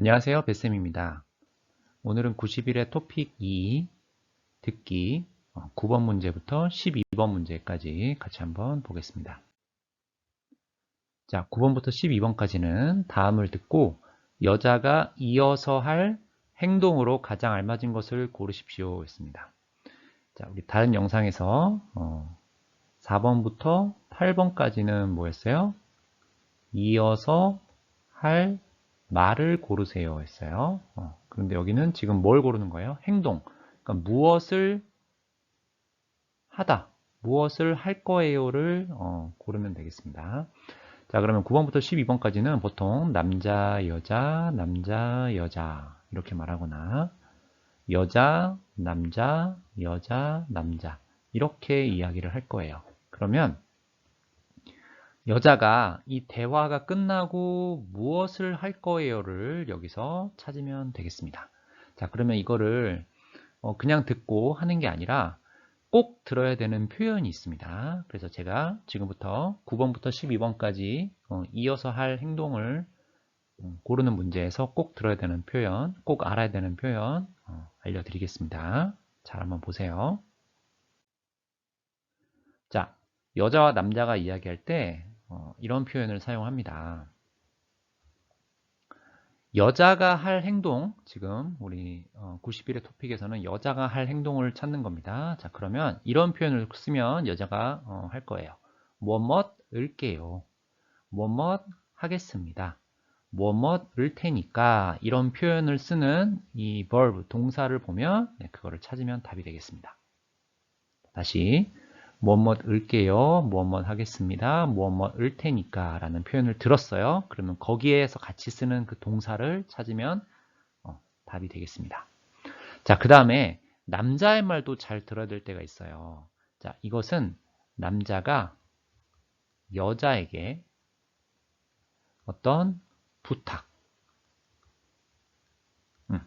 안녕하세요. 뱃쌤입니다. 오늘은 90일의 토픽 2 듣기 9번 문제부터 12번 문제까지 같이 한번 보겠습니다. 자, 9번부터 12번까지는 다음을 듣고 여자가 이어서 할 행동으로 가장 알맞은 것을 고르십시오 했습니다. 자, 우리 다른 영상에서 어, 4번부터 8번까지는 뭐였어요? 이어서 할 말을 고르세요 했어요. 어, 그런데 여기는 지금 뭘 고르는 거예요? 행동. 그러니까 무엇을 하다, 무엇을 할 거예요를 어, 고르면 되겠습니다. 자, 그러면 9번부터 12번까지는 보통 남자, 여자, 남자, 여자 이렇게 말하거나 여자, 남자, 여자, 남자 이렇게 이야기를 할 거예요. 그러면 여자가 이 대화가 끝나고 무엇을 할 거예요를 여기서 찾으면 되겠습니다. 자, 그러면 이거를 어, 그냥 듣고 하는 게 아니라 꼭 들어야 되는 표현이 있습니다. 그래서 제가 지금부터 9번부터 12번까지 어, 이어서 할 행동을 음, 고르는 문제에서 꼭 들어야 되는 표현, 꼭 알아야 되는 표현 어, 알려드리겠습니다. 잘 한번 보세요. 자, 여자와 남자가 이야기할 때 어, 이런 표현을 사용합니다. 여자가 할 행동, 지금 우리 어, 90일의 토픽에서는 여자가 할 행동을 찾는 겁니다. 자, 그러면 이런 표현을 쓰면 여자가 어, 할 거예요. 뭐뭇 을게요. 뭐뭇 하겠습니다. 뭐뭇 을 테니까 이런 표현을 쓰는 이 verb, 동사를 보면 네, 그거를 찾으면 답이 되겠습니다. 다시 무엇 을게요, 무엇 하겠습니다, 무엇 을 테니까 라는 표현을 들었어요. 그러면 거기에서 같이 쓰는 그 동사를 찾으면 어, 답이 되겠습니다. 자, 그 다음에 남자의 말도 잘 들어야 될 때가 있어요. 자, 이것은 남자가 여자에게 어떤 부탁, 음,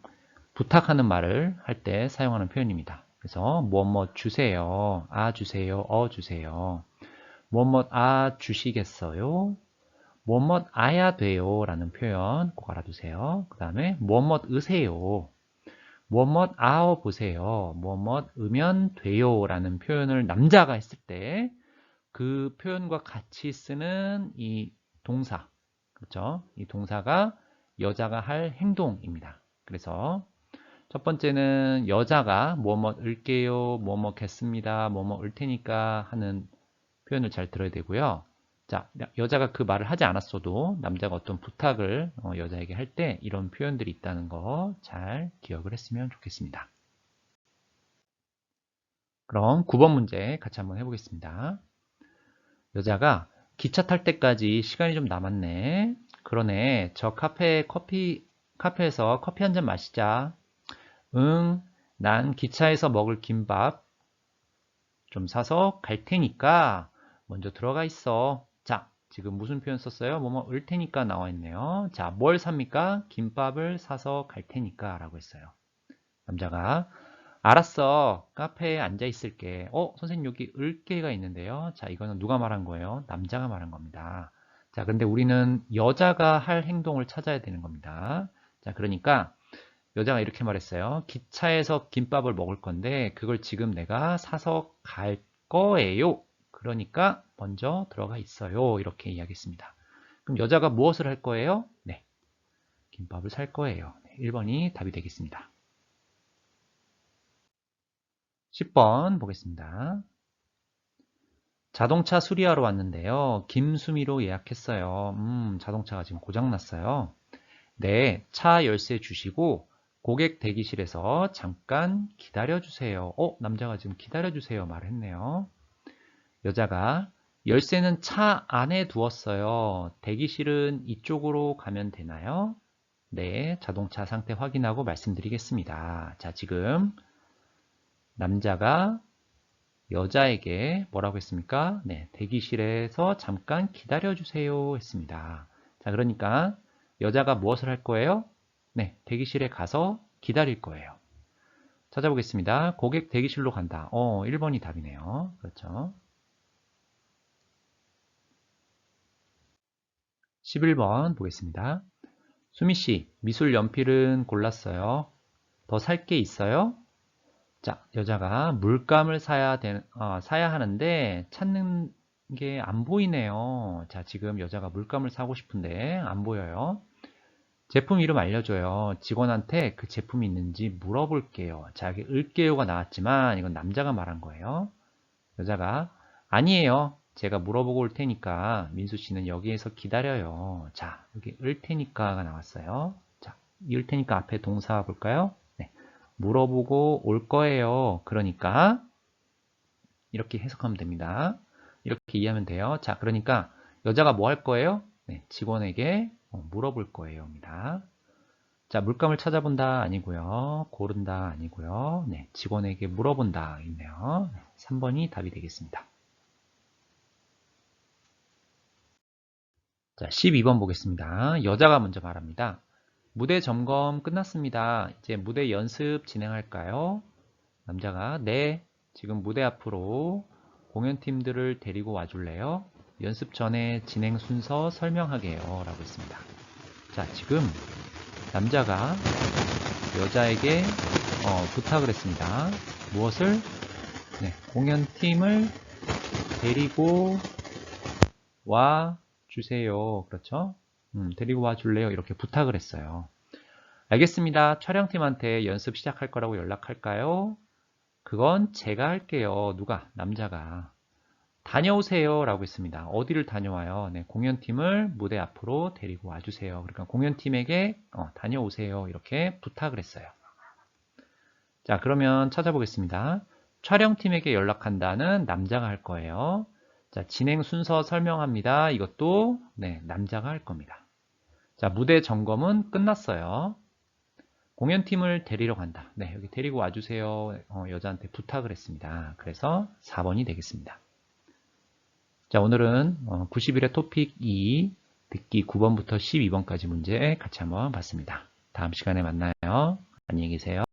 부탁하는 말을 할 때 사용하는 표현입니다. 그래서 뭐뭐 주세요. 아 주세요. 어 주세요. 뭐뭐 아 주시겠어요? 뭐뭐 아야 돼요 라는 표현 꼭 알아두세요. 그 다음에 뭐뭐 으세요. 뭐뭐 아어 보세요. 뭐뭐 으면 돼요 라는 표현을 남자가 했을 때 그 표현과 같이 쓰는 이 동사 그렇죠? 이 동사가 여자가 할 행동입니다. 그래서 첫 번째는 여자가 뭐뭐 을게요, 뭐뭐 겠습니다, 뭐뭐 을 테니까 하는 표현을 잘 들어야 되고요. 자, 여자가 그 말을 하지 않았어도 남자가 어떤 부탁을 어, 여자에게 할 때 이런 표현들이 있다는 거 잘 기억을 했으면 좋겠습니다. 그럼 9번 문제 같이 한번 해보겠습니다. 여자가 기차 탈 때까지 시간이 좀 남았네. 그러네. 저 카페 커피 카페에서 커피 한 잔 마시자. 응, 난 기차에서 먹을 김밥 좀 사서 갈 테니까 먼저 들어가 있어. 자, 지금 무슨 표현 썼어요? 뭐뭐 을 테니까 나와 있네요. 자, 뭘 삽니까? 김밥을 사서 갈 테니까 라고 했어요. 남자가 알았어. 카페에 앉아 있을게. 어, 선생님 여기 을게가 있는데요. 자, 이거는 누가 말한 거예요? 남자가 말한 겁니다. 자, 근데 우리는 여자가 할 행동을 찾아야 되는 겁니다. 자, 그러니까 여자가 이렇게 말했어요. 기차에서 김밥을 먹을 건데 그걸 지금 내가 사서 갈 거예요. 그러니까 먼저 들어가 있어요. 이렇게 이야기했습니다. 그럼 여자가 무엇을 할 거예요? 네. 김밥을 살 거예요. 1번이 답이 되겠습니다. 10번 보겠습니다. 자동차 수리하러 왔는데요. 김수미로 예약했어요. 음, 자동차가 지금 고장났어요. 네, 차 열쇠 주시고 고객 대기실에서 잠깐 기다려주세요. 어, 남자가 지금 기다려주세요 말했네요. 여자가 열쇠는 차 안에 두었어요. 대기실은 이쪽으로 가면 되나요? 네, 자동차 상태 확인하고 말씀드리겠습니다. 자, 지금 남자가 여자에게 뭐라고 했습니까? 네, 대기실에서 잠깐 기다려주세요 했습니다. 자, 그러니까 여자가 무엇을 할 거예요? 네, 대기실에 가서 기다릴 거예요. 찾아보겠습니다. 고객 대기실로 간다. 어, 1번이 답이네요. 그렇죠. 11번 보겠습니다. 수미 씨, 미술 연필은 골랐어요. 더 살 게 있어요? 자, 여자가 물감을 사야 되, 어, 사야 하는데 찾는 게 안 보이네요. 자, 지금 여자가 물감을 사고 싶은데 안 보여요. 제품 이름 알려줘요. 직원한테 그 제품이 있는지 물어볼게요. 자, 여기 을게요가 나왔지만 이건 남자가 말한 거예요. 여자가 아니에요. 제가 물어보고 올 테니까 민수 씨는 여기에서 기다려요. 자, 여기 을 테니까가 나왔어요. 자, 이을 테니까 앞에 동사 볼까요? 네. 물어보고 올 거예요. 그러니까 이렇게 해석하면 됩니다. 이렇게 이해하면 돼요. 자, 그러니까 여자가 뭐 할 거예요? 네, 직원에게 어, 물어볼 거예요입니다. 자, 물감을 찾아본다 아니고요. 고른다 아니고요. 네, 직원에게 물어본다 있네요. 3번이 답이 되겠습니다. 자, 12번 보겠습니다. 여자가 먼저 말합니다. 무대 점검 끝났습니다. 이제 무대 연습 진행할까요? 남자가 네, 지금 무대 앞으로 공연팀들을 데리고 와줄래요? 연습 전에 진행 순서 설명하게요. 라고 했습니다. 자, 지금 남자가 여자에게 어, 부탁을 했습니다. 무엇을? 네, 공연팀을 데리고 와 주세요. 그렇죠? 음, 데리고 와 줄래요? 이렇게 부탁을 했어요. 알겠습니다. 촬영팀한테 연습 시작할 거라고 연락할까요? 그건 제가 할게요. 누가? 남자가. 다녀오세요. 라고 했습니다. 어디를 다녀와요? 네, 공연팀을 무대 앞으로 데리고 와주세요. 그러니까 공연팀에게 어, 다녀오세요. 이렇게 부탁을 했어요. 자, 그러면 찾아보겠습니다. 촬영팀에게 연락한다는 남자가 할 거예요. 자, 진행 순서 설명합니다. 이것도 네, 남자가 할 겁니다. 자, 무대 점검은 끝났어요. 공연팀을 데리러 간다. 네, 여기 데리고 와주세요. 어, 여자한테 부탁을 했습니다. 그래서 4번이 되겠습니다. 자, 오늘은 90일의 토픽 2, 듣기 9번부터 12번까지 문제 같이 한번 봤습니다. 다음 시간에 만나요. 안녕히 계세요.